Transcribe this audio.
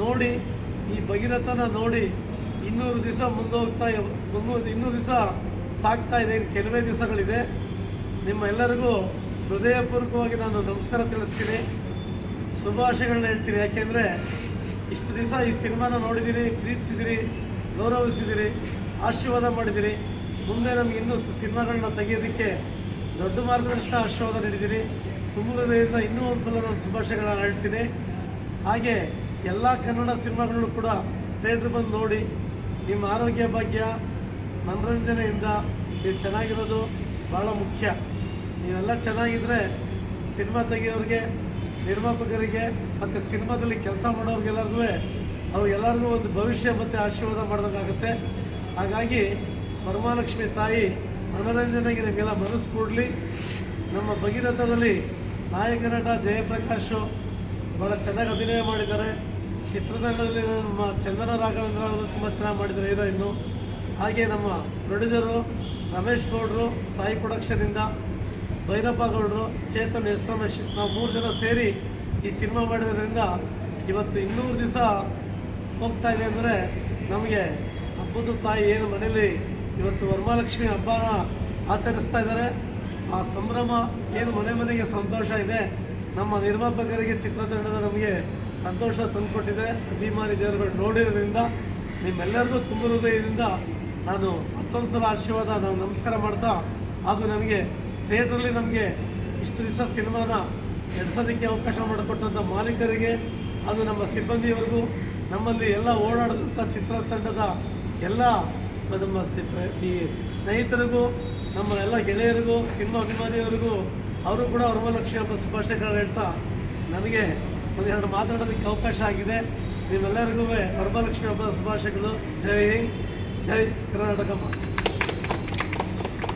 ನೋಡಿ, ಈ ಭಗೀರಥನ ನೋಡಿ ಇನ್ನೂರು ದಿವಸ ಮುಂದೋಗ್ತಾ ಮುನ್ನೂರು ಇನ್ನೂರು ದಿವಸ ಸಾಗ್ತಾ ಇದೆ ಕೆಲವೇ ದಿವಸಗಳಿದೆ. ನಿಮ್ಮ ಎಲ್ಲರಿಗೂ ಹೃದಯಪೂರ್ವಕವಾಗಿ ನಾನು ನಮಸ್ಕಾರ ತಿಳಿಸ್ತೀನಿ. ಶುಭಾಶಯಗಳನ್ನ ಹೇಳ್ತೀನಿ. ಯಾಕೆಂದರೆ ಇಷ್ಟು ದಿವಸ ಈ ಸಿನಿಮಾನ ನೋಡಿದ್ದೀರಿ ಪ್ರೀತಿಸಿದಿರಿ, ಗೌರವಿಸಿದಿರಿ, ಆಶೀರ್ವಾದ ಮಾಡಿದಿರಿ. ಮುಂದೆ ನಮಗೆ ಇನ್ನೂ ಸಿನಿಮಾಗಳನ್ನ ತೆಗೆಯೋದಕ್ಕೆ ದೊಡ್ಡ ಮಾರ್ಗದರ್ಶನ ಆಶೀರ್ವಾದ ನೀಡಿದ್ದೀರಿ ತುಂಬ ಇನ್ನೂ ಒಂದು ಸಲ ನಾನು ಶುಭಾಶಯಗಳನ್ನ ಹೇಳ್ತೀನಿ. ಹಾಗೆ ಎಲ್ಲ ಕನ್ನಡ ಸಿನಿಮಾಗಳನ್ನು ಕೂಡ ಥಿಯೇಟ್ರ್ ಬಂದು ನೋಡಿ ನಿಮ್ಮ ಆರೋಗ್ಯ ಭಾಗ್ಯ, ಮನರಂಜನೆಯಿಂದ ನೀವು ಚೆನ್ನಾಗಿರೋದು ಭಾಳ ಮುಖ್ಯ. ನೀವೆಲ್ಲ ಚೆನ್ನಾಗಿದ್ದರೆ ಸಿನಿಮಾ ತೆಗೆಯೋರಿಗೆ, ನಿರ್ಮಾಪಕರಿಗೆ ಮತ್ತು ಸಿನಿಮಾದಲ್ಲಿ ಕೆಲಸ ಮಾಡೋರಿಗೆಲ್ಲರಿಗೂ ಅವ್ರಿಗೆಲ್ಲರಿಗೂ ಒಂದು ಭವಿಷ್ಯ ಮತ್ತು ಆಶೀರ್ವಾದ ಮಾಡ್ದಂಗಾಗುತ್ತೆ. ಹಾಗಾಗಿ ವರಮಹಾಲಕ್ಷ್ಮಿ ತಾಯಿ ಮನೋರಂಜನೆಗೆ ನಿಮಗೆಲ್ಲ ಮನಸ್ಸು ಕೊಡಲಿ. ನಮ್ಮ ಭಗೀರಥದಲ್ಲಿ ನಾಯಕ ನಟ ಜಯಪ್ರಕಾಶು ಭಾಳ ಚೆನ್ನಾಗಿ ಅಭಿನಯ ಮಾಡಿದ್ದಾರೆ. ಚಿತ್ರತಂಡದಲ್ಲಿ ನಮ್ಮ ಚಂದನ ರಾಘವೇಂದ್ರ ಅವರು ತುಂಬ ಚೆನ್ನಾಗಿ ಮಾಡಿದ್ದಾರೆ ಹೀರೋಯಿನ್ನು ಹಾಗೆ ನಮ್ಮ ಪ್ರೊಡ್ಯೂಸರು ರಮೇಶ್ ಗೌಡರು, ಸಾಯಿ ಪ್ರೊಡಕ್ಷನಿಂದ ಭೈರಪ್ಪ ಗೌಡರು, ಚೇತನ್ ಎಸ್ ರಮೇಶ್, ನಾವು ಮೂರು ಜನ ಸೇರಿ ಈ ಸಿನಿಮಾ ಮಾಡಿರೋದ್ರಿಂದ ಇವತ್ತು ಇನ್ನೂರು ದಿವಸ ಹೋಗ್ತಾ ಇದೆ ಅಂದರೆ ನಮಗೆ ಹಬ್ಬದ ತಾಯಿ ಏನು ಮನೇಲಿ ಇವತ್ತು ವರಮಹಾಲಕ್ಷ್ಮಿ ಹಬ್ಬನ ಆಚರಿಸ್ತಾ ಇದ್ದಾರೆ. ಆ ಸಂಭ್ರಮ ಏನು ಮನೆ ಮನೆಗೆ ಸಂತೋಷ ಇದೆ. ನಮ್ಮ ನಿರ್ಮಾಪಕರಿಗೆ ಚಿತ್ರತಂಡದ ನಮಗೆ ಸಂತೋಷ ತಂದುಕೊಟ್ಟಿದೆ. ಅಭಿಮಾನಿ ದೇವರುಗಳು ನೋಡಿರೋದ್ರಿಂದ ನಿಮ್ಮೆಲ್ಲರಿಗೂ ತುಂಬ ಹೃದಯದಿಂದ ನಾನು ಮತ್ತೊಂದು ಸಲ ಆಶೀರ್ವಾದ ನಾವು ನಮಸ್ಕಾರ ಮಾಡ್ತಾ ಹಾಗೂ ನನಗೆ ಥಿಯೇಟ್ರಲ್ಲಿ ನಮಗೆ ಇಷ್ಟು ದಿವಸ ಸಿನಿಮಾನ ನಡೆಸೋದಕ್ಕೆ ಅವಕಾಶ ಮಾಡಿಕೊಟ್ಟಂಥ ಮಾಲೀಕರಿಗೆ ಹಾಗೂ ನಮ್ಮ ಸಿಬ್ಬಂದಿಯವರೆಗೂ, ನಮ್ಮಲ್ಲಿ ಎಲ್ಲ ಓಡಾಡಿದಂಥ ಚಿತ್ರತಂಡದ ಎಲ್ಲ ನಮ್ಮ ಈ ಸ್ನೇಹಿತರಿಗೂ, ನಮ್ಮ ಎಲ್ಲ ಗೆಳೆಯರಿಗೂ, ಸಿನಿಮಾ ಅಭಿಮಾನಿಯವರಿಗೂ, ಅವರು ಕೂಡ ವರಮಹಾಲಕ್ಷ್ಮಿ ಹಬ್ಬ ಶುಭಾಶಯಗಳನ್ನ ಹೇಳ್ತಾ, ನನಗೆ ಒಂದೆರಡು ಮಾತಾಡೋದಕ್ಕೆ ಅವಕಾಶ ಆಗಿದೆ. ನಿಮ್ಮೆಲ್ಲರಿಗೂ ವರಮಹಾಲಕ್ಷ್ಮಿ ಹಬ್ಬದ ಶುಭಾಶಯಗಳು. ಜೈ ಹಿಂದ್ ಜೈ ಕರ್ನಾಟಕ.